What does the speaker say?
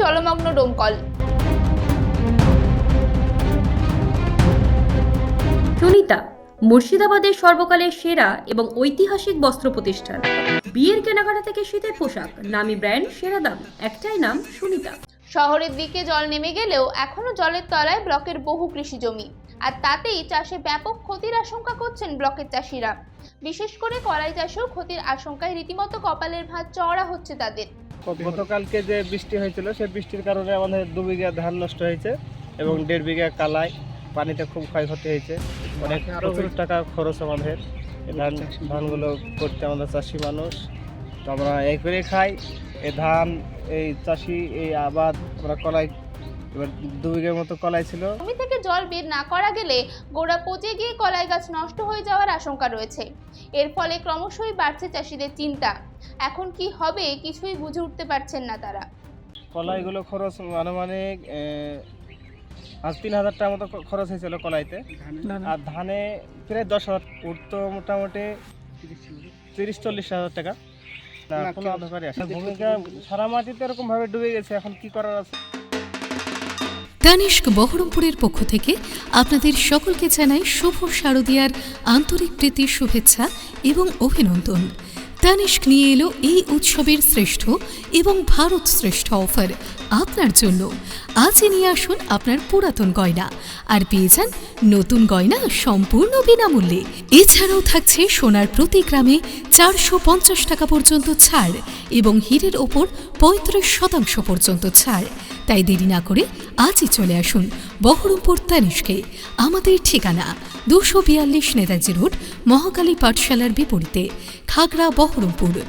জলমগ্ন ডোমকল। সুনিতা মুর্শিদাবাদের সর্বকালের সেরা এবং ঐতিহাসিক বস্ত্র প্রতিষ্ঠান। বিয়ের কেনাকাটা থেকে শীতের পোশাক নামি ব্র্যান্ড সেরা দাম একটাই নাম সুনিতা। শহরের দিকে জল নেমে গেলেও এখনও জলের তলায় ব্লকের বহু কৃষি জমি। আর তাতেই চাষে ব্যাপক ক্ষতির আশঙ্কা করছেন ব্লকের চাষিরা। বিশেষ করে কলাই চাষেও ক্ষতির আশঙ্কায় রীতিমতো কপালের ভাত চওড়া হচ্ছে তাদের। গতকালকে যে বৃষ্টি হয়েছিল সেই বৃষ্টির কারণে আমাদের দু বিঘা ধান নষ্ট হয়েছে এবং দেড় বিঘা কালাই পানিতে খুব ক্ষয়ক্ষতি হয়েছে। অনেক প্রচুর টাকা খরচ আমাদের। এই ধান ধানগুলো করতে আমাদের চাষি মানুষ। তো আমরা এই করে খাই। এই ধান এই চাষি এই আবাদ আমরা কলাই এবার দু বিঘার মতো কলাই ছিল। জল বের না করা গেলে গোড়া পচে গিয়ে কলাই গাছ নষ্ট হয়ে যাওয়ার আশঙ্কা রয়েছে। এর ফলে ক্রমশই বাড়ছে চাষিদের চিন্তা। এখন কি হবে কিছুই বুঝে উঠতে পারছেন না তারা। কলাইগুলো খরচ আনুমানিক আজ তিন হাজার টাকার মতো খরচ হয়েছিল কলাইতে। আর ধানে প্রায় দশ হাজার উঠতো মোটামুটি তিরিশ চল্লিশ হাজার টাকা। কোনো ব্যাপারে আসে ভূমিকা সারা মাটিতে এরকম ভাবে ডুবে গেছে এখন কি করার আছে? তানিষ্ক বহরমপুরের পক্ষ থেকে আপনাদের সকলকে জানাই শুভ শারদীয়ার আন্তরিক প্রীতির শুভেচ্ছা এবং অভিনন্দন। তানিষ্ক নিয়ে এলো এই উৎসবের শ্রেষ্ঠ এবং ভারত শ্রেষ্ঠ অফার আপনার জন্য। আজই নিয়ে আসুন আপনার পুরাতন গয়না। আর পেয়ে যান নতুন গয়না সম্পূর্ণ বিনামূল্যে। এছাড়াও থাকছে সোনার প্রতি গ্রামে চারশো পঞ্চাশ টাকা পর্যন্ত ছাড় এবং হীরের ওপর পঁয়ত্রিশ শতাংশ পর্যন্ত ছাড়। তাই দেরি না করে আজই চলে আসুন বহরমপুর তানিশকে। আমাদের ঠিকানা দুশো বিয়াল্লিশ নেতাজি রোড, মহাকালী পাঠশালার বিপরীতে, খাগড়া বহরমপুর।